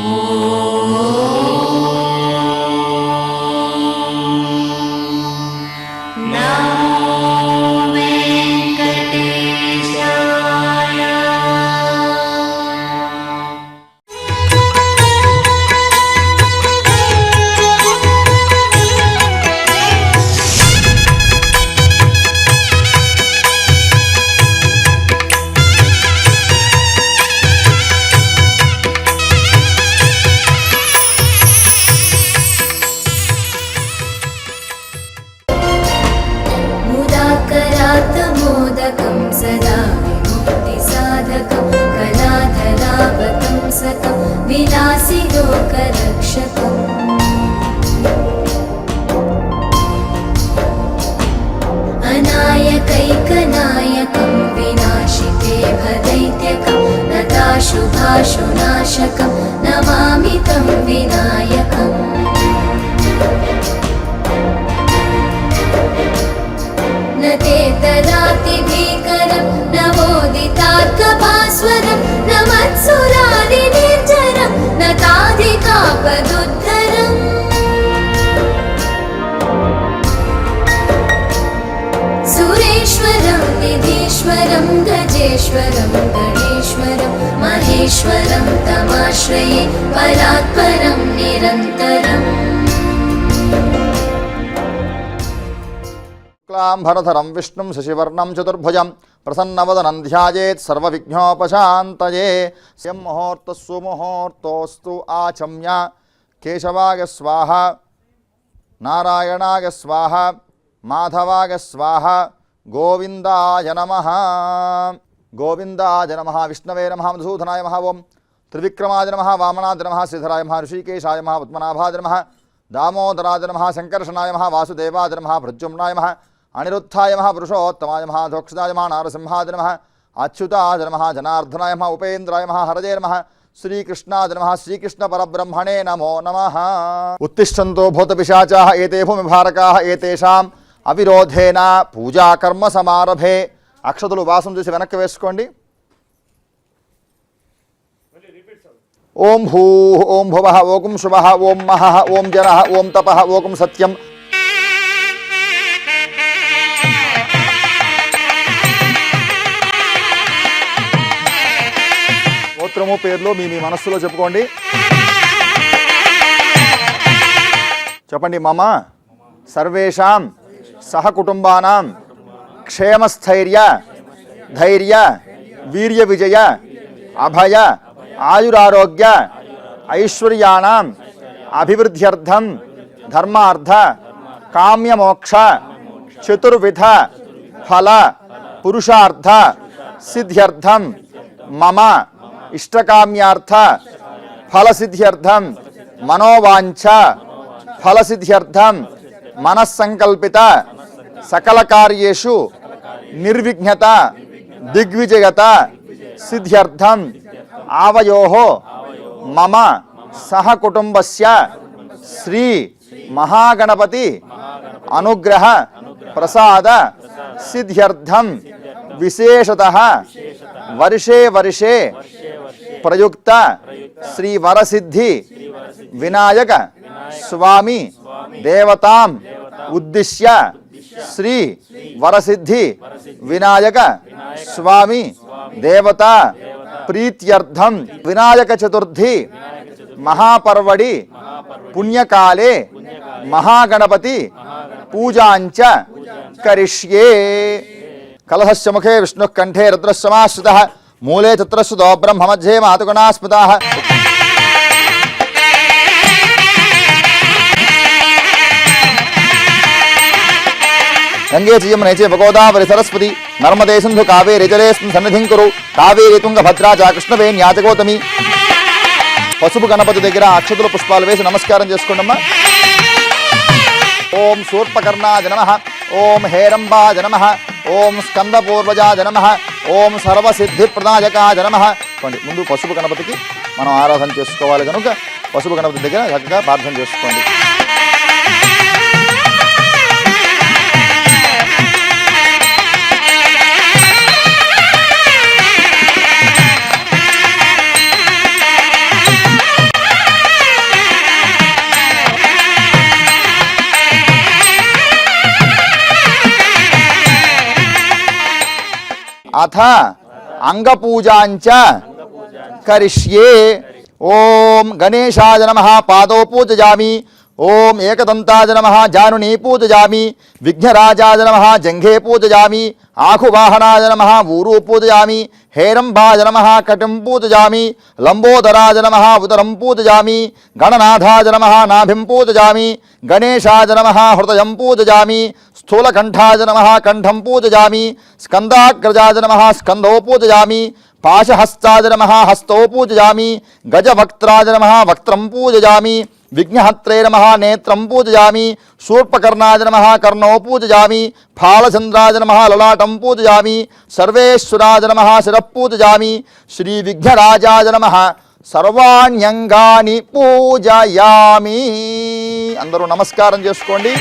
Oh. आश्रये परात्परं निरन्तरम्। शुक्लाम्भरधरं विष्णुं शशिवर्णं चतुर्भुजं प्रसन्नवदनं ध्यायेत् सर्वविघ्नोपशान्तये। स्यं मुहूर्तः सुमुहूर्तोऽस्तु आचम्य। केशवाय स्वाहा, नारायणाय स्वाहा, माधवाय स्वाहा, गोविन्दाय नमः। गोविन्दाय नमः, विष्णवे नमः, मधुसूदनाय नमः, ओम्। త్రివిక్రమాయ నమ వామనాయ నమ శ్రీధరాయ నమ ఋషికేశాయ నమ పద్మనాభాయ నమ దామోదరాయ నమ సంకర్షణాయ నమ వాసుదేవాయ నమ ప్రద్యుమ్నాయ నమ అనిరుద్ధాయ నమ పురుషోత్తమాయ నమ దోక్షదాయ నమ నారసింహాయ నమ అచ్యుతాయ నమ జనార్దనాయ నమ ఉపేంద్రాయ నమ హరజే నమ శ్రీకృష్ణాయ నమ శ్రీకృష్ణ పరబ్రహ్మణే నమో నమ. ఉత్తిష్టంతో భూతపిశాచా ఏతే భూమిభారకా ఏతేషాం అవిరోధేన పూజాకర్మ సమారభే. అక్షతులు వాసం చూసి వెనక్కి వేసుకోండి. ఓం భూ ఓం భువ ఓం శుభ ఓం మహ ఓం జన ఓం తప ఓం సత్యం. గోత్రము పేర్లు మీ మీ మనస్సులో చెప్పుకోండి. చెప్పండి మమ. సర్వేషాం సహకుటుంబానాం క్షేమస్థైర్య ధైర్య వీర్య విజయ అభయ आयुरारोग्य ऐश्वर्याण अभिवृद्ध्यर्थ, धर्मार्थ, काम्यमोक्ष, चतुर्विध, फल, पुरुषार्थ, सिद्ध्यर्थ, मम, इष्टकाम्यार्थ फल सिद्ध्यर्थ मनोवांच फल सिद्ध्यर्थ मनसंकल्पित सकल कार्यु निर्विघ्नता, दिग्विजयता सिद्ध्यर्थम ఆవయో మమ సహకుటుంబస్య శ్రీ మహాగణపతి అనుగ్రహ ప్రసాద సిద్ధ్యర్థం విశేషత వర్షే వర్షే ప్రయుక్త శ్రీ వరసిద్ధి వినాయక స్వామి దేవతాం ఉద్దిశ్య శ్రీ వరసిద్ధి వినాయక స్వామి దేవత प्रीत्यर्थम विनायक चतुर्थी महापर्वणि, पुण्यकाले, महागणपति पूजाच करिष्ये। कलहस्य मुखे विष्णुः कण्ठे समाश्रितः, मूले तत्र ब्रह्म मध्ये मातुगुणास्मृताः। గంగే చ యమునే గోదావరి సరస్వతి నర్మదే సింధు కావేరి జలేస్మిన్ సన్నిధిం కురు కావేరి తుంగ భద్రా చ కృష్ణవేణ్యా చ పసుపు గణపతి దగ్గర అక్షతుల పుష్పాలు వేసి నమస్కారం చేసుకోండమ్మా. ఓం సూర్పకర్ణాజ నమ ఓం హేరంబాజ నమ ఓం స్కందపూర్వజాజ నమ ఓం సర్వసిద్ధిప్రదాయకాజ నమ. కొండి ముందు పసుపు గణపతికి మనం ఆరాధన చేసుకోవాలి కనుక పసుపు గణపతి దగ్గర చక్కగా ప్రార్థన చేసుకోండి. అథ అంగపూజాంచ కరిష్యే ఓం గణేశాయ నమ పాదో పూజయామి ఓం ఏకదంతాయ నమ జానుని పూజయామి విఘ్నరాజాయ నమ జంఘే పూజయామి ఆకువాహనాయ నమ ఊరు పూజయామి హేరంబాయ నమ కటిం పూజయామి లంబోదరాయ నమ ఉదరం పూజయామి గణనాథాయ నమ నాభిం పూజయామి గణేశాయ నమ హృదయం పూజయామి స్థూలకంఠాయ నమ కంఠం పూజయామి స్కందాగ్రజాయ నమ స్కందో పూజయామి పాశహస్తాయ నమ హస్తో పూజయామి గజవక్త్రాయ నమ వక్త్రం పూజయామి విఘ్నహత్రే నమ నేత్రం పూజయామి శూర్పకర్ణాయ నమ కర్ణో పూజయామి ఫాలచంద్రాయ నమ లలాటం పూజయామి సర్వేశ్వరాయ నమ శిరః పూజయామి శ్రీ విఘ్నరాజాయ నమ సర్వాణ్యంగాని పూజయామి అందరూ నమస్కారం చేసుకోండి.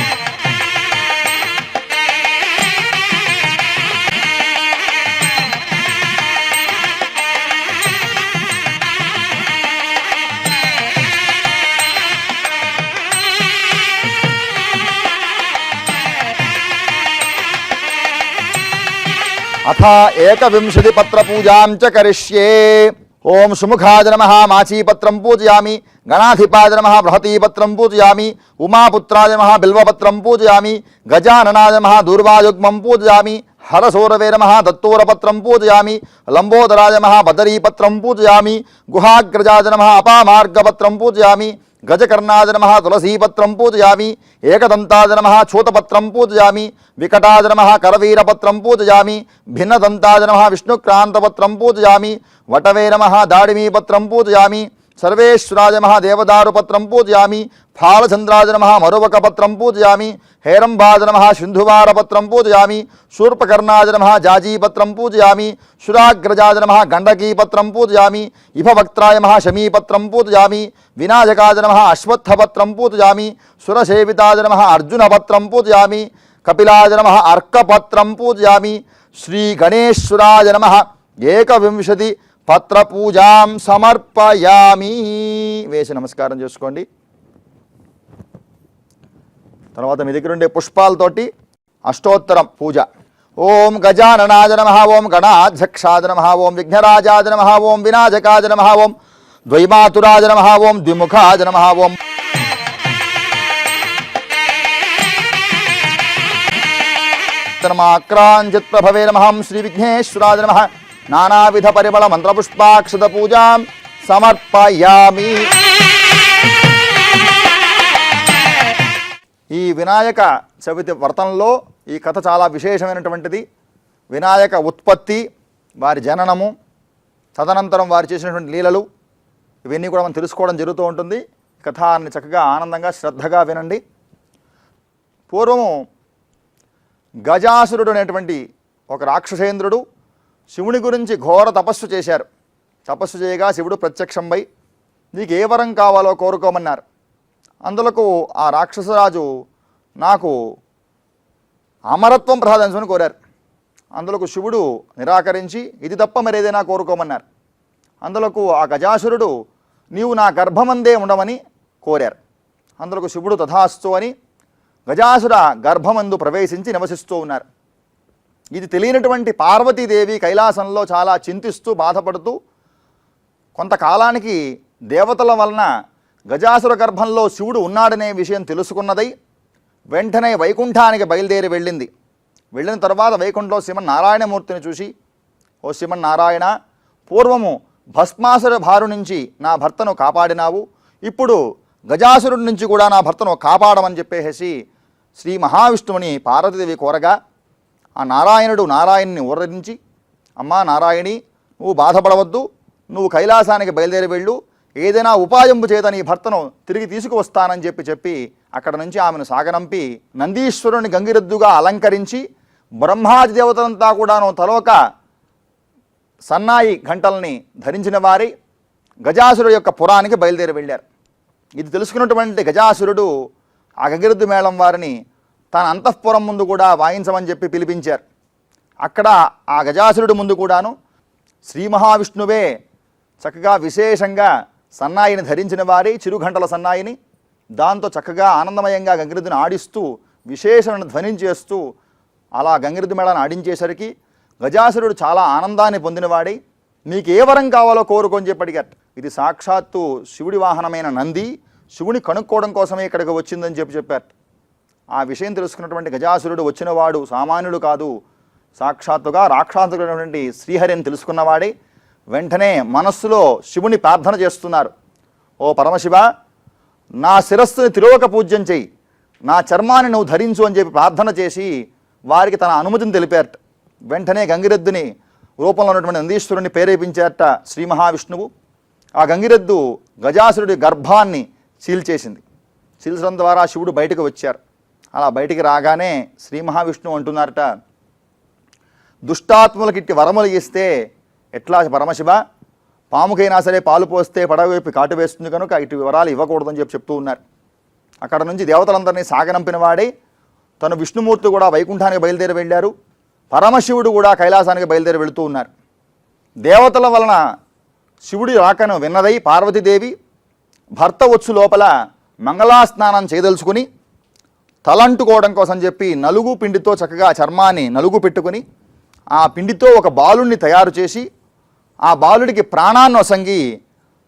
అథ ఏకవింశతి పత్ర పూజాం చ కరిష్యే ఓం సుముఖాయ నమ మాచీపత్రం పూజయామి గణాధిపాయ నమ బృహతీపత్రం పూజయామి ఉమాపుత్రాయ నమ బిల్వపత్రం పూజయామి గజాననాయ నమ దూర్వాయుగ్మం పూజయామి హరసూరవే నమ దత్తూరపత్రం పూజయామి లంబోదరాయ నమ బదరీపత్రం పూజయామి గుహాగ్రజాయ నమ అపామార్గపత్రం నమ తులసీపత్రం పూజయామి ఏకదంతాద నమ చూతపత్రం పూజయామి వికటాద నమ కరవీరపత్రం పూజయామి భిన్నదంతాద నమ విష్ణుక్రాంతపత్రం పూజయామి వటవే నమ దాడిమీపత్రం పూజయామి సర్వేశ్వరాజ నమ దేవదారుపత్రం పూజయామి ఫాళచంద్రాజ నమ మరువకపత్రం పూజయామి హేరంబాజ నమ సింధువారపత్రం పూజయామి శూర్పకర్ణాజ నమ జాజీపత్రం పూజయామి శురాగ్రజాజ నమ గండకీపత్రం పూజయామి ఇభవక్త్రాయ మహా శమీపత్రం పూజయామి వినాయకాజ నమ అశ్వత్థపత్రం పూజయామి సురసేవితాజ నమ అర్జునపత్రం పూజయామి కపిలాజ నమ అర్కపత్రం పూజయామి శ్రీగణేశ్వరాజ నమ ఏకవింశతి పత్ర పూజాం సమర్పయామి. వేసి నమస్కారం చేసుకోండి. తర్వాత మీ దగ్గర ఉండే పుష్పాలతోటి అష్టోత్తరం పూజ. ఓం గజాననాజ నమ ఓం గణాధ్యక్షాద నమ ఓం విఘ్నరాజాద నమ ఓం వినాయకాజ నమ ఓం ద్వైమాతురాజ నమ ఓం ద్విముఖాజ నమ ఓం మాక్రాంజిత్ ప్రభవే నమ శ్రీ విఘ్నేశ్వరాజ నమ. నానావిధ పరిమళ మంత్రపుష్పాక్షత పూజాం సమర్పయామి. ఈ వినాయక చవితి వ్రతంలో ఈ కథ చాలా విశేషమైనటువంటిది. వినాయక ఉత్పత్తి వారి జననము తదనంతరం వారు చేసినటువంటి లీలలు ఇవన్నీ కూడా మనం తెలుసుకోవడం జరుగుతూ ఉంటుంది. కథాన్ని చక్కగా ఆనందంగా శ్రద్ధగా వినండి. పూర్వము గజాసురుడు అనేటువంటి ఒక రాక్షసేంద్రుడు శివుని గురించి ఘోర తపస్సు చేశారు. తపస్సు చేయగా శివుడు ప్రత్యక్షంపై నీకు ఏ వరం కావాలో కోరుకోమన్నారు. అందులకు ఆ రాక్షసరాజు నాకు అమరత్వం ప్రసాదించమని కోరారు. అందులకు శివుడు నిరాకరించి ఇది తప్ప మరేదైనా కోరుకోమన్నారు. అందులకు ఆ గజాసురుడు నీవు నా గర్భమందే ఉండమని కోరారు. అందులకు శివుడు తథాస్తు అని గజాసుర గర్భమందు ప్రవేశించి నివసిస్తూ ఉన్నారు. ఇది తెలియనటువంటి పార్వతీదేవి కైలాసంలో చాలా చింతిస్తూ బాధపడుతూ కొంతకాలానికి దేవతల వలన గజాసుర గర్భంలో శివుడు ఉన్నాడనే విషయం తెలుసుకున్నదై వెంటనే వైకుంఠానికి బయలుదేరి వెళ్ళింది. వెళ్ళిన తర్వాత వైకుంఠంలో నారాయణమూర్తిని చూసి ఓ నారాయణ పూర్వము భస్మాసుర భారు నుంచి నా భర్తను కాపాడినావు ఇప్పుడు గజాసురుడి నుంచి కూడా నా భర్తను కాపాడమని చెప్పేసి శ్రీ మహావిష్ణువుని పార్వతీదేవి కోరగా ఆ నారాయణుడు నారాయణ్ణి ఊరడించి అమ్మా నారాయణి నువ్వు బాధపడవద్దు నువ్వు కైలాసానికి బయలుదేరి వెళ్ళు ఏదైనా ఉపాయంపు చేత నీ భర్తను తిరిగి తీసుకువస్తానని చెప్పి చెప్పి అక్కడ నుంచి ఆమెను సాగనంపి నందీశ్వరుని గంగిరెద్దుగా అలంకరించి బ్రహ్మాది దేవతలంతా కూడాను తలోక సన్నాయి గంటల్ని ధరించిన వారి గజాసురుడు యొక్క పురానికి బయలుదేరి వెళ్ళారు. ఇది తెలుసుకున్నటువంటి గజాసురుడు ఆ గంగిరద్దు మేళం వారిని తన అంతఃపురం ముందు కూడా వాయించమని చెప్పి పిలిపించారు. అక్కడ ఆ గజాసురుడు ముందు కూడాను శ్రీ మహావిష్ణువే చక్కగా విశేషంగా సన్నాయిని ధరించిన వారి చిరుఘంటల సన్నాయిని దాంతో చక్కగా ఆనందమయంగా గంగిరెద్దుని ఆడిస్తూ విశేషమైన ధ్వనించేస్తూ అలా గంగిరెద్దు మేళాన్ని ఆడించేసరికి గజాసురుడు చాలా ఆనందాన్ని పొందినవాడి నీకు ఏ వరం కావాలో కోరుకొని చెప్పి అడిగారు. ఇది సాక్షాత్తు శివుడి వాహనమైన నంది శివుని కనుక్కోవడం కోసమే ఇక్కడికి వచ్చిందని చెప్పి చెప్పారు. ఆ విషయం తెలుసుకున్నటువంటి గజాసురుడు వచ్చినవాడు సామాన్యుడు కాదు. సాక్షాత్తుగా రాక్షాంతుడైనటువంటి శ్రీహరిని తెలుసుకున్నవాడే. వెంటనే మనస్సులో శివుని ప్రార్థన చేస్తున్నారు. ఓ పరమశివ నా శిరస్సుని తిరోక పూజ్యం చేయి. నా చర్మాన్ని నువ్వు ధరించు అని చెప్పి ప్రార్థన చేసి వారికి తన అనుమతిని తెలిపారట. వెంటనే గంగిరెద్దుని రూపంలో ఉన్నటువంటి నందీశ్వరుని ప్రేరేపించారట శ్రీ మహావిష్ణువు. ఆ గంగిరెద్దు గజాసురుడి గర్భాన్ని చీల్చేసింది చీల్చడం ద్వారా శివుడు బయటకు వచ్చారు. అలా బయటికి రాగానే శ్రీ మహావిష్ణువు అంటున్నారట దుష్టాత్ములకి ఇట్టి వరములు ఇస్తే ఎట్లా పరమశివ పాముకైనా సరే పాలు పోస్తే పడవ వైపు కాటు వేస్తుంది కనుక ఇటు వివరాలు ఇవ్వకూడదని చెప్పి చెప్తూ ఉన్నారు. అక్కడ నుంచి దేవతలందరినీ సాగనంపిన వాడే తను విష్ణుమూర్తి కూడా వైకుంఠానికి బయలుదేరి వెళ్ళారు. పరమశివుడు కూడా కైలాసానికి బయలుదేరి వెళుతూ ఉన్నారు. దేవతల వలన శివుడి రాకను విన్నదై పార్వతీదేవి భర్త వచ్చు లోపల మంగళాస్నానం చేయదలుచుకుని తలంటుకోవడం కోసం చెప్పి నలుగు పిండితో చక్కగా చర్మాన్ని నలుగు పెట్టుకుని ఆ పిండితో ఒక బాలుణ్ణి తయారు చేసి ఆ బాలుడికి ప్రాణాన్ని వసంగి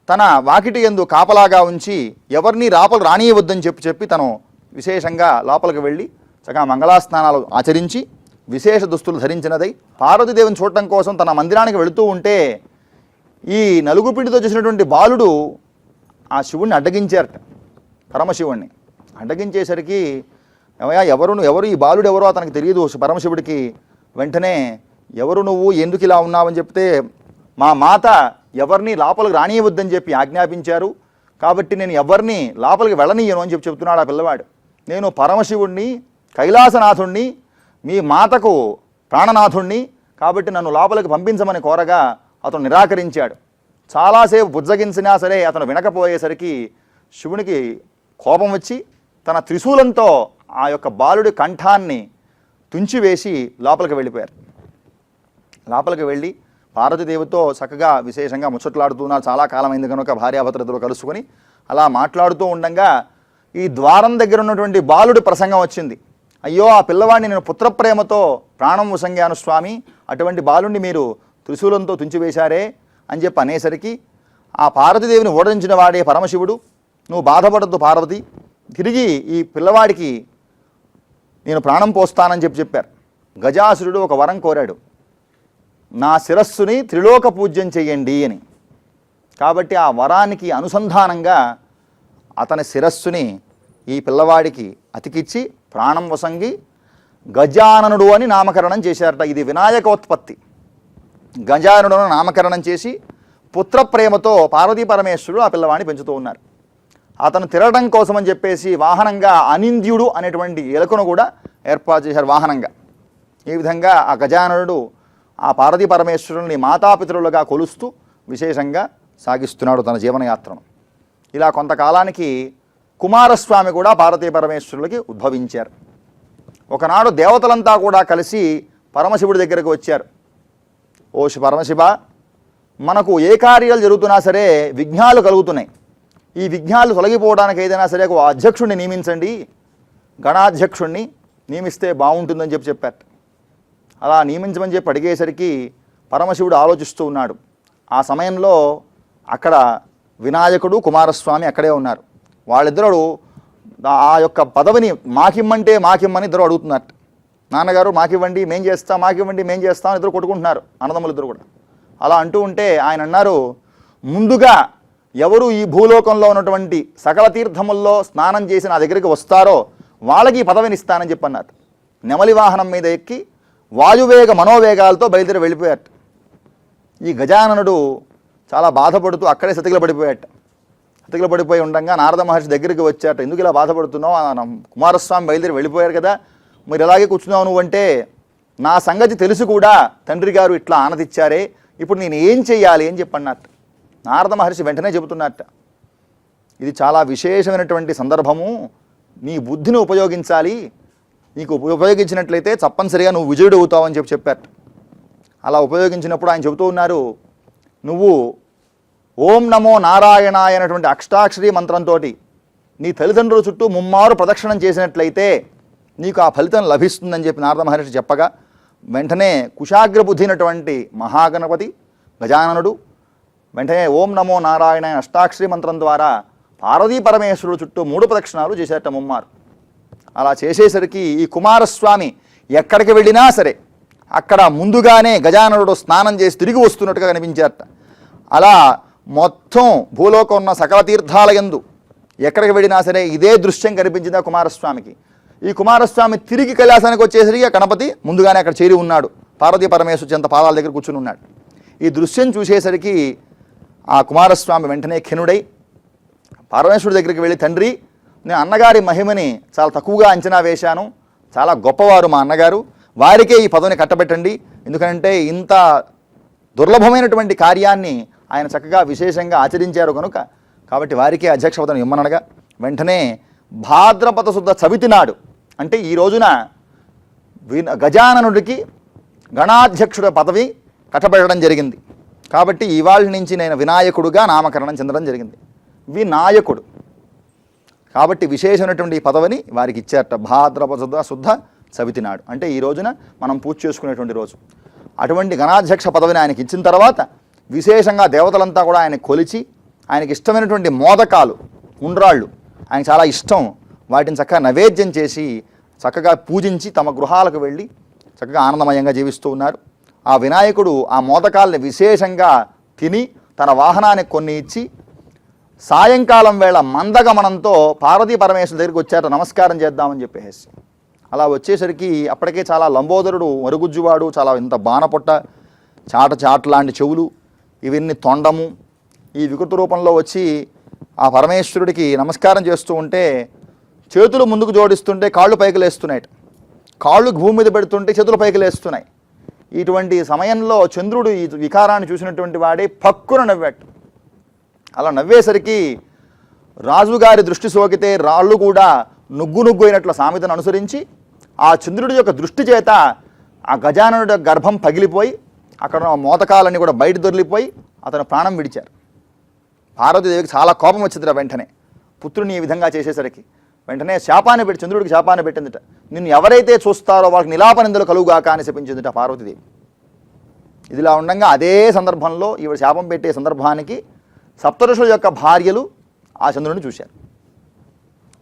తన వాకిటి ఎందు కాపలాగా ఉంచి ఎవరిని రాపలు రానియవద్దని చెప్పి చెప్పి తను విశేషంగా లోపలికి వెళ్ళి చక్కగా మంగళాస్నానాలు ఆచరించి విశేష దుస్తులు ధరించినదై పార్వతీదేవిని చూడటం కోసం తన మందిరానికి వెళుతూ ఉంటే ఈ నలుగు పిండితో చేసినటువంటి బాలుడు ఆ శివుణ్ణి అడ్డగించారట పరమశివుణ్ణి. అడ్డగించేసరికి ఏమయ్యా ఎవరు ఎవరు ఈ బాలుడు ఎవరో అతనికి తెలియదు పరమశివుడికి. వెంటనే ఎవరు నువ్వు ఎందుకు ఇలా ఉన్నావని చెప్తే మా మాత ఎవరిని లోపలికి రానియవద్దని చెప్పి ఆజ్ఞాపించారు. కాబట్టి నేను ఎవరిని లోపలికి వెళ్ళనీయను అని చెప్పి చెప్తున్నాడు ఆ పిల్లవాడు. నేను పరమశివుణ్ణి కైలాసనాథుణ్ణి మీ మాతకు ప్రాణనాథుణ్ణి కాబట్టి నన్ను లోపలికి పంపించమని కోరగా అతను నిరాకరించాడు. చాలాసేపు బుజ్జగించినా సరే అతను వినకపోయేసరికి శివునికి కోపం వచ్చి తన త్రిశూలంతో ఆ యొక్క బాలుడి కంఠాన్ని తుంచివేసి లోపలికి వెళ్ళిపోయారు. లోపలికి వెళ్ళి పార్వతీదేవితో చక్కగా విశేషంగా ముచ్చట్లాడుతున్నారు చాలా కాలమైంది కనుక భార్యాభద్రతలు కలుసుకొని అలా మాట్లాడుతూ ఉండగా ఈ ద్వారం దగ్గర ఉన్నటువంటి బాలుడి ప్రసంగం వచ్చింది. అయ్యో ఆ పిల్లవాడిని నేను పుత్రప్రేమతో ప్రాణం ఉసంగాను స్వామి అటువంటి బాలుడిని మీరు త్రిశూలంతో తుంచివేశారే అని చెప్పి అనేసరికి ఆ పార్వతీదేవిని ఓడించిన వాడే పరమశివుడు. నువ్వు బాధపడద్దు పార్వతి. తిరిగి ఈ పిల్లవాడికి నేను ప్రాణం పోస్తానని చెప్పి చెప్పారు. గజాసురుడు ఒక వరం కోరాడు. నా శిరస్సుని త్రిలోక పూజ్యం చేయండి అని. కాబట్టి ఆ వరానికి అనుసంధానంగా అతని శిరస్సుని ఈ పిల్లవాడికి అతికిచ్చి ప్రాణం వసంగి గజాననుడు అని నామకరణం చేశారట. ఇది వినాయకోత్పత్తి. గజానుడును నామకరణం చేసి పుత్ర ప్రేమతో పార్వతీ పరమేశ్వరుడు ఆ పిల్లవాడిని పెంచుతూ ఉన్నారు. అతను తిరగడం కోసం అని చెప్పేసి వాహనంగా అనింద్యుడు అనేటువంటి ఎలుకను కూడా ఏర్పాటు చేశారు వాహనంగా. ఈ విధంగా ఆ గజాననుడు ఆ పార్వతీ పరమేశ్వరుల్ని మాతాపితరులుగా కొలుస్తూ విశేషంగా సాగిస్తున్నాడు తన జీవనయాత్రను. ఇలా కొంతకాలానికి కుమారస్వామి కూడా పార్వతీ పరమేశ్వరులకి ఉద్భవించారు. ఒకనాడు దేవతలంతా కూడా కలిసి పరమశివుడి దగ్గరకు వచ్చారు. ఓ శి- పరమశివ మనకు ఏ కార్యాలు జరుగుతున్నా సరే విఘ్నాలు కలుగుతున్నాయి. ఈ విఘ్నాలు తొలగిపోవడానికి ఏదైనా సరే ఒక అధ్యక్షుడిని నియమించండి. గణాధ్యక్షుణ్ణి నియమిస్తే బాగుంటుందని చెప్పి చెప్పారు. అలా నియమించమని చెప్పి అడిగేసరికి పరమశివుడు ఆలోచిస్తూ ఉన్నాడు. ఆ సమయంలో అక్కడ వినాయకుడు కుమారస్వామి అక్కడే ఉన్నారు. వాళ్ళిద్దరూ ఆ యొక్క పదవిని మాకిమ్మంటే మాకిమ్మని ఇద్దరు అడుగుతున్నారు. నాన్నగారు మాకివ్వండి మేం చేస్తాం మాకివ్వండి మేం చేస్తాం ఇద్దరు కొట్టుకుంటున్నారు. అన్నదమ్ములు ఇద్దరు కూడా. అలా అంటూ ఉంటే ఆయన అన్నారు ముందుగా ఎవరు ఈ భూలోకంలో ఉన్నటువంటి సకల తీర్థముల్లో స్నానం చేసి నా దగ్గరికి వస్తారో వాళ్ళకి పదవిని ఇస్తానని చెప్పన్నారు. నెమలి వాహనం మీద ఎక్కి వాయువేగ మనోవేగాలతో బయలుదేరి వెళ్ళిపోయాట ఈ గజాననుడు చాలా బాధపడుతూ అక్కడే సతికిల పడిపోయాట సతికిల పడిపోయి ఉండగా నారద మహర్షి దగ్గరికి వచ్చాట ఎందుకు ఇలా బాధపడుతున్నావు? కుమారస్వామి బయలుదేరి వెళ్ళిపోయారు కదా. మీరు ఇలాగే కూర్చున్నావు నువ్వు అంటే నా సంగతి తెలుసు కూడా. తండ్రి గారు ఇట్లా ఆనదిచ్చారే ఇప్పుడు నేను ఏం చెయ్యాలి? అని చెప్పన్నట్టు నారద మహర్షి వెంటనే చెబుతున్నట్ట ఇది చాలా విశేషమైనటువంటి సందర్భము. నీ బుద్ధిని ఉపయోగించాలి. నీకు ఉపయోగించినట్లయితే తప్పనిసరిగా నువ్వు విజయుడు అవుతావని చెప్పి చెప్పారు అలా ఉపయోగించినప్పుడు ఆయన చెబుతూ ఉన్నారు నువ్వు ఓం నమో నారాయణాయ అనేటువంటి అష్టాక్షరి మంత్రంతో నీ తల్లిదండ్రుల చుట్టూ ముమ్మారు ప్రదక్షిణం చేసినట్లయితే నీకు ఆ ఫలితం లభిస్తుందని చెప్పి నారద మహర్షి చెప్పగా వెంటనే కుశాగ్రబుద్ధినటువంటి మహాగణపతి గజాననుడు వెంటనే ఓం నమో నారాయణ అష్టాక్షరి మంత్రం ద్వారా పార్వతీ పరమేశ్వరుడు చుట్టూ మూడు ప్రదక్షిణాలు చేసేట ముమ్మారు. అలా చేసేసరికి ఈ కుమారస్వామి ఎక్కడికి వెళ్ళినా సరే అక్కడ ముందుగానే గజాననుడు స్నానం చేసి తిరిగి వస్తున్నట్టుగా కనిపించారట అలా మొత్తం భూలోకం ఉన్న సకల తీర్థాల ఎందు ఎక్కడికి వెళ్ళినా సరే ఇదే దృశ్యం కనిపించింది ఆ కుమారస్వామికి. ఈ కుమారస్వామి తిరిగి కైలాసానికి వచ్చేసరికి ఆ గణపతి ముందుగానే అక్కడ చేరి ఉన్నాడు. పార్వతీ పరమేశ్వర చెంత పాదాల దగ్గర కూర్చుని ఉన్నాడు. ఈ దృశ్యం చూసేసరికి ఆ కుమారస్వామి వెంటనే ఖినుడై పరమేశ్వరుడి దగ్గరికి వెళ్ళి తండ్రి నేను అన్నగారి మహిమని చాలా తక్కువగా అంచనా వేశాను. చాలా గొప్పవారు మా అన్నగారు. వారికే ఈ పదవిని కట్టబెట్టండి. ఎందుకంటే ఇంత దుర్లభమైనటువంటి కార్యాన్ని ఆయన చక్కగా విశేషంగా ఆచరించారు కనుక కాబట్టి వారికే అధ్యక్ష పదవిని ఇమ్మనగా వెంటనే భాద్రపద శుద్ధ చవితి నాడు అంటే ఈ రోజున విన గజాననుడికి గణాధ్యక్షుడ పదవి కట్టబెట్టడం జరిగింది. కాబట్టి ఇవాళ నుంచి నేను వినాయకుడుగా నామకరణం చెందడం జరిగింది. వినాయకుడు. కాబట్టి విశేషమైనటువంటి పదవిని వారికి ఇచ్చారట భాద్రపద శుద్ధ చవితి నాడు. అంటే ఈ రోజున మనం పూజ చేసుకునేటువంటి రోజు. అటువంటి గణాధ్యక్ష పదవిని ఆయనకి ఇచ్చిన తర్వాత విశేషంగా దేవతలంతా కూడా ఆయన కొలిచి ఆయనకి ఇష్టమైనటువంటి మోదకాలు ఉండ్రాళ్ళు ఆయన చాలా ఇష్టం. వాటిని చక్కగా నైవేద్యం చేసి చక్కగా పూజించి తమ గృహాలకు వెళ్ళి చక్కగా ఆనందమయంగా జీవిస్తూ ఉన్నారు. ఆ వినాయకుడు ఆ మోదకాల్ని విశేషంగా తిని తన వాహనానికి కొన్ని ఇచ్చి సాయంకాలం వేళ మందగమనంతో పార్వతీ పరమేశ్వరు దగ్గరికి వచ్చారు నమస్కారం చేద్దామని చెప్పేసి. అలా వచ్చేసరికి అప్పటికే చాలా లంబోదరుడు మరుగుజ్జువాడు చాలా ఇంత బాణపొట్ట చాట చాట లాంటి చెవులు ఇవన్నీ తొండము ఈ వికృత రూపంలో వచ్చి ఆ పరమేశ్వరుడికి నమస్కారం చేస్తూ ఉంటే చేతులు ముందుకు జోడిస్తుంటే కాళ్ళు పైకి లేస్తున్నాయి కాళ్ళు భూమి మీద పెడుతుంటే చేతులు పైకి లేస్తున్నాయి. ఇటువంటి సమయంలో చంద్రుడు ఈ వికారాన్ని చూసినటువంటి వాడే పక్కున నవ్వాడు. అలా నవ్వేసరికి రాజుగారి దృష్టి సోకితే రాళ్ళు కూడా నుగ్గు నుగ్గు అయినట్ల సామెతను అనుసరించి ఆ చంద్రుడి యొక్క దృష్టి చేత ఆ గజాననుడి గర్భం పగిలిపోయి అక్కడ మోతకాలన్నీ కూడా బయట దొరికిపోయి అతను ప్రాణం విడిచారు. పార్వతీదేవికి చాలా కోపం వచ్చిందిరా వెంటనే. పుత్రుని ఈ విధంగా చేసేసరికి వెంటనే శాపాన్ని పెట్టి చంద్రుడికి శాపాన్ని పెట్టిందిట. నిన్ను ఎవరైతే చూస్తారో వాళ్ళకి నిలాపనిందలు కలుగుగాక అని శపించిందిట పార్వతీదేవి. ఇదిలా ఉండగా అదే సందర్భంలో ఈవిడ శాపం పెట్టే సందర్భానికి సప్తఋషుల యొక్క భార్యలు ఆ చంద్రుడిని చూశారు.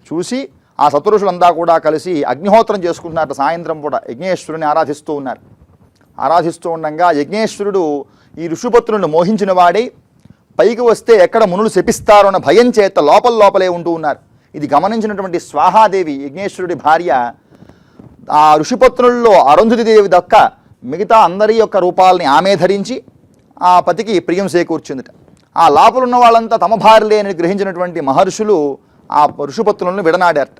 చూసి ఆ సప్తఋషులంతా కూడా కలిసి అగ్నిహోత్రం చేసుకుంటున్నారు సాయంత్రం పూట యజ్ఞేశ్వరుని ఆరాధిస్తూ ఉన్నారు. ఆరాధిస్తూ ఉండగా యజ్ఞేశ్వరుడు ఈ ఋషిపత్రులను మోహించిన వాడై పైకి వస్తే ఎక్కడ మునులు శపిస్తారో అన్న భయం చేత లోపల లోపలే ఉంటూ ఉన్నారు. ఇది గమనించినటువంటి స్వాహాదేవి యజ్ఞేశ్వరుడి భార్య ఆ ఋషిపత్రుల్లో అరుంధతి దేవి దక్క మిగతా అందరి యొక్క రూపాలని ఆమె ధరించి ఆ పతికి ప్రియం చేకూర్చిందిట. ఆ లోపలున్న వాళ్ళంతా తమ భార్యలే అని గ్రహించినటువంటి మహర్షులు ఆ ఋషిపత్రులను విడనాడారట.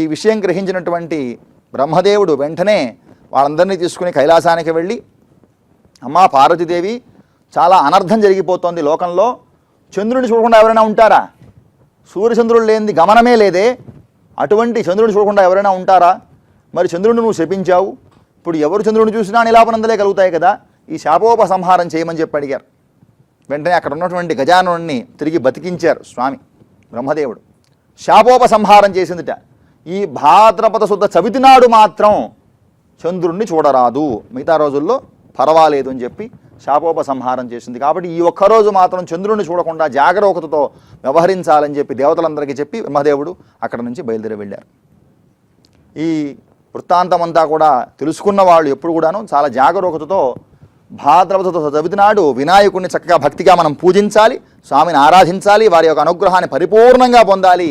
ఈ విషయం గ్రహించినటువంటి బ్రహ్మదేవుడు వెంటనే వాళ్ళందరినీ తీసుకుని కైలాసానికి వెళ్ళి అమ్మా పార్వతీదేవి చాలా అనర్థం జరిగిపోతోంది లోకంలో. చంద్రుడిని చూడకుండా ఎవరైనా ఉంటారా? సూర్యచంద్రుడు లేనిది గమనమే లేదే. అటువంటి చంద్రుడిని చూడకుండా ఎవరైనా ఉంటారా? మరి చంద్రుడిని నువ్వు శపించావు. ఇప్పుడు ఎవరు చంద్రుడిని చూసినా నిలాపనందలే కలుగుతాయి కదా. ఈ శాపోపసంహారం చేయమని చెప్పి అడిగారు. వెంటనే అక్కడ ఉన్నటువంటి గజానుడిని తిరిగి బతికించారు స్వామి బ్రహ్మదేవుడు. శాపోపసంహారం చేసిందిట. ఈ భాద్రపద శుద్ధ చవితి నాడు మాత్రం చంద్రుణ్ణి చూడరాదు. మిగతా రోజుల్లో పర్వాలేదు అని చెప్పి శాపోపసంహారం చేసింది. కాబట్టి ఈ ఒక్కరోజు మాత్రం చంద్రుణ్ణి చూడకుండా జాగరూకతతో వ్యవహరించాలని చెప్పి దేవతలందరికీ చెప్పి బ్రహ్మదేవుడు అక్కడ నుంచి బయలుదేరి వెళ్ళారు. ఈ వృత్తాంతం అంతా కూడా తెలుసుకున్న వాళ్ళు ఎప్పుడు కూడాను చాలా జాగరూకతతో భాద్రవతతో చదివినాడు. వినాయకుడిని చక్కగా భక్తిగా మనం పూజించాలి స్వామిని ఆరాధించాలి వారి యొక్క అనుగ్రహాన్ని పరిపూర్ణంగా పొందాలి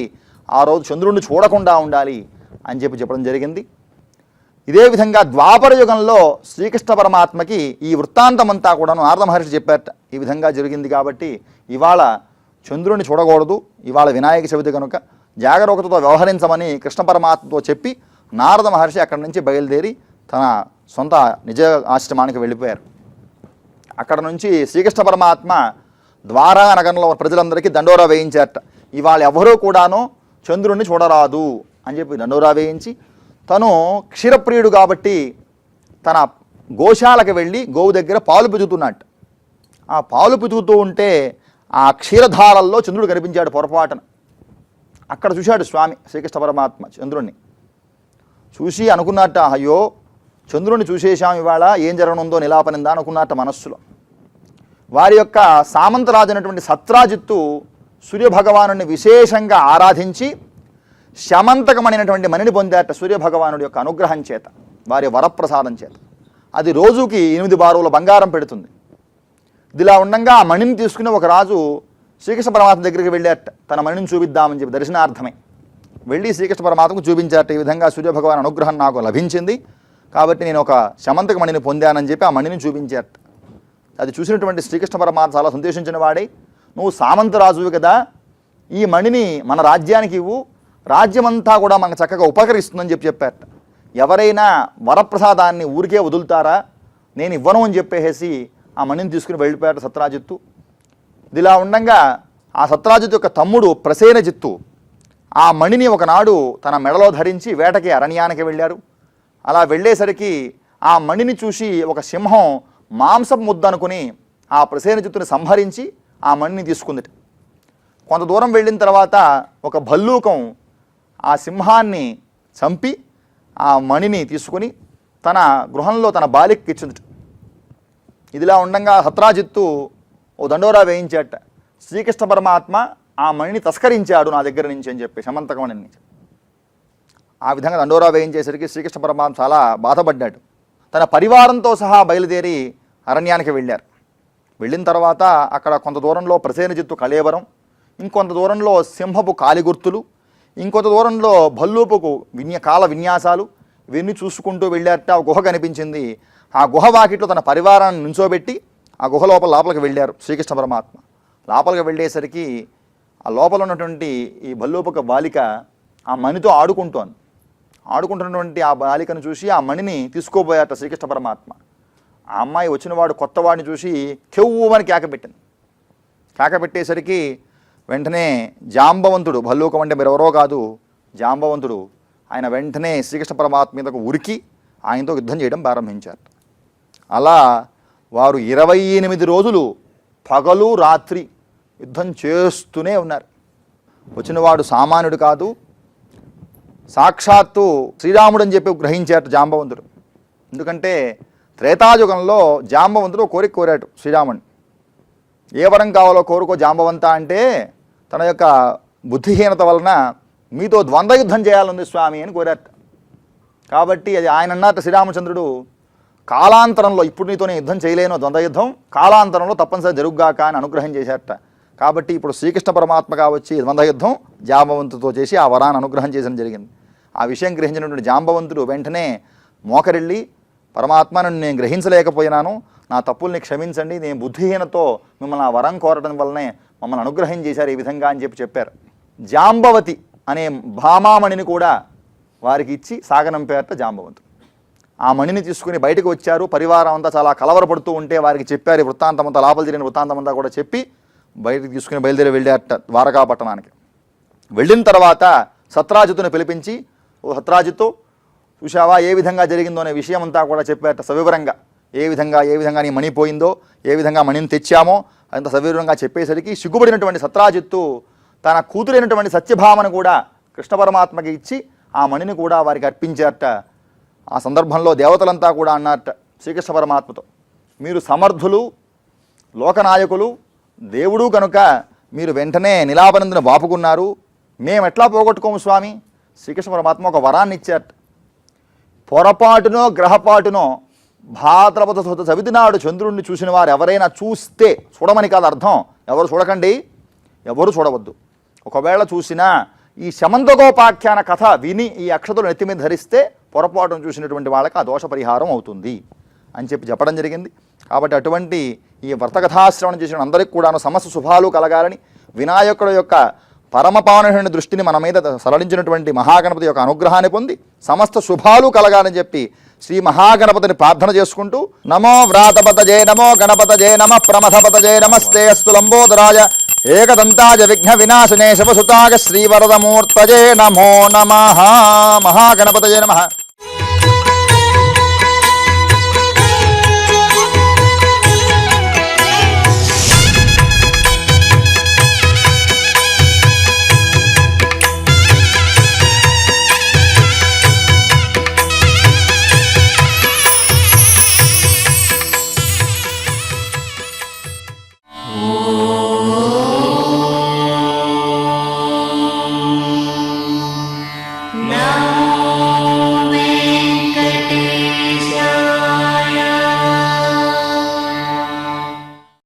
ఆ రోజు చంద్రుడిని చూడకుండా ఉండాలి అని చెప్పి చెప్పడం జరిగింది. ఇదే విధంగా ద్వాపర యుగంలో శ్రీకృష్ణ పరమాత్మకి ఈ వృత్తాంతం అంతా కూడాను నారద మహర్షి చెప్పారట. ఈ విధంగా జరిగింది కాబట్టి ఇవాళ చంద్రుని చూడకూడదు ఇవాళ వినాయక చవితి కనుక జాగరూకతతో వ్యవహరించమని కృష్ణ పరమాత్మతో చెప్పి నారద మహర్షి అక్కడి నుంచి బయలుదేరి తన సొంత నిజ ఆశ్రమానికి వెళ్ళిపోయారు. అక్కడ నుంచి శ్రీకృష్ణ పరమాత్మ ద్వారా నగరంలో ప్రజలందరికీ దండోరా వేయించారట. ఇవాళ ఎవరూ కూడాను చంద్రుణ్ణి చూడరాదు అని చెప్పి దండోరా వేయించి తను క్షీరప్రియుడు కాబట్టి తన గోశాలకు వెళ్ళి గోవు దగ్గర పాలు పితుకుతున్నట్టు ఆ పాలు పితుకుతూ ఉంటే ఆ క్షీరధారల్లో చంద్రుడు కనిపించాడు పొరపాటున. అక్కడ చూశాడు స్వామి శ్రీకృష్ణ పరమాత్మ చంద్రుణ్ణి. చూసి అనుకున్నట్ట అయ్యో చంద్రుని చూసేశాం ఇవాళ ఏం జరగనుందో నిలాపనిందా అనుకున్నట్ట మనస్సులో. వారి యొక్క సామంతరాజు అయినటువంటి సత్రాజిత్తు సూర్యభగవాను విశేషంగా ఆరాధించి శమంతకమైనటువంటి మణిని పొందాట సూర్యభగవానుడి యొక్క అనుగ్రహం చేత వారి వరప్రసాదం చేత. అది రోజుకి ఎనిమిది బారువుల బంగారం పెడుతుంది. ఇదిలా ఉండగా ఆ మణిని తీసుకుని ఒక రాజు శ్రీకృష్ణ పరమాత్మ దగ్గరికి వెళ్ళాట తన మణిని చూపిద్దామని చెప్పి దర్శనార్థమే. వెళ్ళి శ్రీకృష్ణ పరమాత్మకు చూపించాట ఈ విధంగా సూర్యభగవాన్ అనుగ్రహం నాకు లభించింది. కాబట్టి నేను ఒక శమంతక మణిని పొందానని చెప్పి ఆ మణిని చూపించాట అది చూసినటువంటి శ్రీకృష్ణ పరమాత్మ చాలా సంతోషించిన వాడే. నువ్వు సామంతరాజువి కదా. ఈ మణిని మన రాజ్యానికి ఇవ్వు. రాజ్యమంతా కూడా మనకు చక్కగా ఉపకరిస్తుందని చెప్పి చెప్పారట. ఎవరైనా వరప్రసాదాన్ని ఊరికే వదులుతారా? నేను ఇవ్వను అని చెప్పేసి ఆ మణిని తీసుకుని వెళ్ళిపోయాడు సత్రాజిత్తు. ఇదిలా ఉండగా ఆ సత్రాజిత్తు యొక్క తమ్ముడు ప్రసేనజిత్తు ఆ మణిని ఒకనాడు తన మెడలో ధరించి వేటకి అరణ్యానికి వెళ్ళారు. అలా వెళ్ళేసరికి ఆ మణిని చూసి ఒక సింహం మాంసం ముద్దనుకుని ఆ ప్రసేనజిత్తుని సంహరించి ఆ మణిని తీసుకుంది కొంత దూరం వెళ్ళిన తర్వాత ఒక భల్లూకం ఆ సింహాన్ని చంపి ఆ మణిని తీసుకుని తన గృహంలో తన బాలికకి ఇచ్చింది ఇదిలా ఉండగా హత్రాజిత్తు ఓ దండోరా వేయించాట. శ్రీకృష్ణ పరమాత్మ ఆ మణిని తస్కరించాడు నా దగ్గర నుంచి అని చెప్పి సమంతకమణి నుంచి ఆ విధంగా దండోరా వేయించేసరికి శ్రీకృష్ణ పరమాత్మ చాలా బాధపడ్డాడు. తన పరివారంతో సహా బయలుదేరి అరణ్యానికి వెళ్ళారు. వెళ్ళిన తర్వాత అక్కడ కొంత దూరంలో ప్రసేనజిత్తు కళేవరం ఇంకొంత దూరంలో సింహపు కాలిగుర్తులు ఇంకొంత దూరంలో భల్లూపుకు విన్య కాల విన్యాసాలు. ఇవన్నీ చూసుకుంటూ వెళ్ళారట ఆ గుహ కనిపించింది. ఆ గుహ వాకిట్లో తన పరివారాన్ని నుంచోబెట్టి ఆ గుహ లోపల లోపలికి వెళ్ళారు శ్రీకృష్ణ పరమాత్మ. లోపలికి వెళ్ళేసరికి ఆ లోపల ఉన్నటువంటి ఈ భల్లూపక బాలిక ఆ మణితో ఆడుకుంటోంది. ఆడుకుంటున్నటువంటి ఆ బాలికను చూసి ఆ మణిని తీసుకోబోయాట శ్రీకృష్ణ పరమాత్మ. ఆ అమ్మాయి వచ్చినవాడు కొత్తవాడిని చూసి కెవ్వుమని అని పెట్టింది. కేకపెట్టేసరికి వెంటనే జాంబవంతుడు భల్లూకం అంటే మీరు ఎవరో కాదు జాంబవంతుడు ఆయన వెంటనే శ్రీకృష్ణ పరమాత్మ మీదకు ఉరికి ఆయనతో యుద్ధం చేయడం ప్రారంభించారు. అలా వారు ఇరవై ఎనిమిది రోజులు పగలు రాత్రి యుద్ధం చేస్తూనే ఉన్నారు. వచ్చినవాడు సామాన్యుడు కాదు సాక్షాత్తు శ్రీరాముడు అని చెప్పి గ్రహించారు జాంబవంతుడు. ఎందుకంటే త్రేతాయుగంలో జాంబవంతుడు కోరిక కోరాడు శ్రీరాముడిని ఏ వరం కావాలో కోరుకో జాంబవంత అంటే తన యొక్క బుద్ధిహీనత వలన మీతో ద్వంద్వ యుద్ధం చేయాలంది స్వామి అని కోరారట. కాబట్టి అది ఆయన అన్నట్టు శ్రీరామచంద్రుడు కాలాంతరంలో ఇప్పుడు నీతో నేను యుద్ధం చేయలేను ద్వంద్వయుద్ధం కాలాంతరంలో తప్పనిసరి జరుగుగాక అని అనుగ్రహం చేశారట. కాబట్టి ఇప్పుడు శ్రీకృష్ణ పరమాత్మగా వచ్చి ద్వంద్వయుద్ధం జాంబవంతుతో చేసి ఆ వరాన్ని అనుగ్రహం చేయడం జరిగింది. ఆ విషయం గ్రహించినటువంటి జాంబవంతుడు వెంటనే మోకరిల్లి పరమాత్మను నేను గ్రహించలేకపోయినాను నా తప్పుల్ని క్షమించండి నేను బుద్ధిహీనతో మిమ్మల్ని ఆ వరం కోరడం వల్లనే మమ్మల్ని అనుగ్రహం చేశారు ఈ విధంగా అని చెప్పి చెప్పారు. జాంబవతి అనే భామామణిని కూడా వారికి ఇచ్చి సాగనంపేట జాంబవంతుడు. ఆ మణిని తీసుకుని బయటకు వచ్చారు. పరివారం అంతా చాలా కలవరపడుతూ ఉంటే వారికి చెప్పారు వృత్తాంతం అంతా లోపల జరిగిన వృత్తాంతం అంతా కూడా చెప్పి బయటకు తీసుకుని బయలుదేరి వెళ్ళారట ద్వారకా పట్టణానికి. వెళ్ళిన తర్వాత సత్రాజిత్తుని పిలిపించి ఓ సత్రాజిత్తు చూశావా ఏ విధంగా జరిగిందో అనే విషయం అంతా కూడా చెప్పారట సవివరంగా. ఏ విధంగా ఏ విధంగా నీ మణి పోయిందో ఏ విధంగా మణిని తెచ్చామో అంత సవివరంగా చెప్పేసరికి సిగ్గుపడినటువంటి సత్రాజిత్తు తన కూతురైనటువంటి సత్యభామను కూడా కృష్ణ పరమాత్మకి ఇచ్చి ఆ మణిని కూడా వారికి అర్పించారట. ఆ సందర్భంలో దేవతలంతా కూడా అన్నారట శ్రీకృష్ణ పరమాత్మతో మీరు సమర్థులు లోకనాయకులు దేవుడు కనుక మీరు వెంటనే నిలాపనందున వాపుకున్నారు మేము ఎట్లా పోగొట్టుకోము స్వామి? శ్రీకృష్ణ పరమాత్మ ఒక వరాన్ని ఇచ్చారట. పొరపాటునో గ్రహపాటునో భాద్రపద శుద్ధ చవితి నాడు చంద్రుడిని చూసిన వారు ఎవరైనా చూస్తే చూడమని కాదు అర్థం. ఎవరు చూడకండి? ఎవరు చూడవద్దు. ఒకవేళ చూసినా ఈ శమంతకోపాఖ్యాన కథ విని ఈ అక్షతలు నెత్తి మీద ధరిస్తే పొరపాటును చూసినటువంటి వాళ్ళకి ఆ దోష పరిహారం అవుతుంది అని చెప్పి చెప్పడం జరిగింది. కాబట్టి అటువంటి ఈ వ్రతకథాశ్రవణం చేసిన అందరికీ కూడాను సమస్త శుభాలు కలగాలని వినాయకుడు యొక్క పరమపావనమైన దృష్టిని మన మీద సరళించినటువంటి మహాగణపతి యొక్క అనుగ్రహాన్ని పొంది సమస్త శుభాలు కలగాలని చెప్పి శ్రీ మహాగణపతిని ప్రార్థన చేసుకుంటూ నమో వ్రాతపత జయ నమో గణపత జయ నమ ప్రమథపత జయ నమస్తే అస్తు లంబోదరాజ ఏకదంతాజ విఘ్న వినాశనే శవసుతాగ శ్రీవరదమూర్తజే నమో నమ మహాగణపతజే నమ.